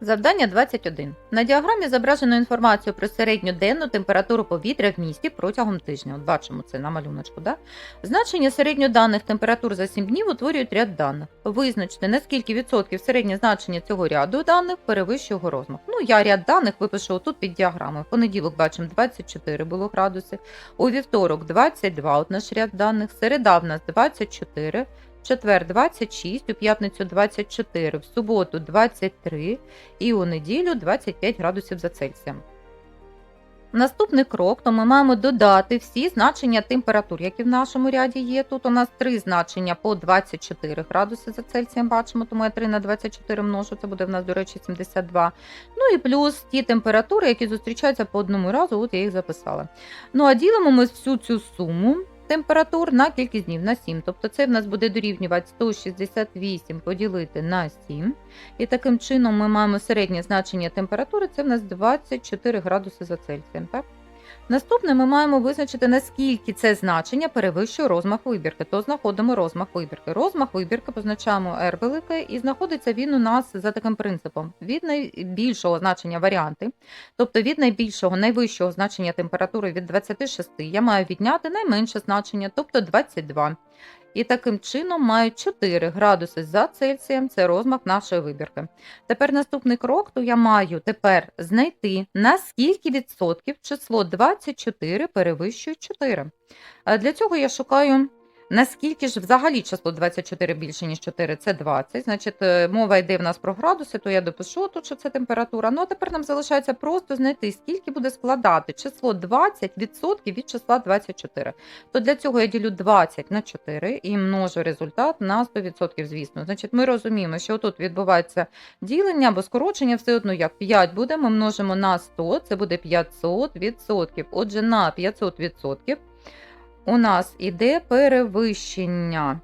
Завдання 21. На діаграмі зображено інформацію про середньоденну температуру повітря в місті протягом тижня. От бачимо це на малюночку. Да? Значення середньоданних температур за 7 днів утворюють ряд даних. Визначте, наскільки відсотків середнє значення цього ряду даних перевищує розмах. Ну, я ряд даних випишу тут під діаграмою. В понеділок бачимо 24 було градуси, у вівторок 22 от наш ряд даних, середа в нас 24, в четвер 26, у п'ятницю 24, в суботу 23 і у неділю 25 градусів за Цельсієм. Наступний крок, то ми маємо додати всі значення температур, які в нашому ряді є. Тут у нас три значення по 24 градуси за Цельсієм бачимо, тому я 3 на 24 множу, це буде в нас, до речі, 72. Ну і плюс ті температури, які зустрічаються по одному разу, от я їх записала. Ну а ділимо ми всю цю суму температур на кількість днів на 7. Тобто це в нас буде дорівнювати 168 поділити на 7. І таким чином ми маємо середнє значення температури, це в нас 24 градуси за Цельсієм. Так? Наступне ми маємо визначити, наскільки це значення перевищує розмах вибірки. То знаходимо розмах вибірки. Розмах вибірки позначаємо R велике, і знаходиться він у нас за таким принципом: від найбільшого значення варіанти, тобто від найбільшого, найвищого значення температури від 26, я маю відняти найменше значення, тобто 22. І таким чином маю 4 градуси за Цельсієм, це розмах нашої вибірки. Тепер наступний крок, то я маю тепер знайти, на скільки відсотків число 24 перевищує 4. Е, Для цього я шукаю, наскільки ж взагалі число 24 більше, ніж 4, це 20. Значить, е, мова йде в нас про градуси, то я допишу тут, що це температура. Ну, а тепер нам залишається просто знайти, скільки буде складати число 20% від числа 24. То для цього я ділю 20 на 4 і множу результат на 100%, звісно. Значить, ми розуміємо, що тут відбувається ділення або скорочення все одно як 5 буде, ми множимо на 100, це буде 500%. Отже, на 500% у нас іде перевищення.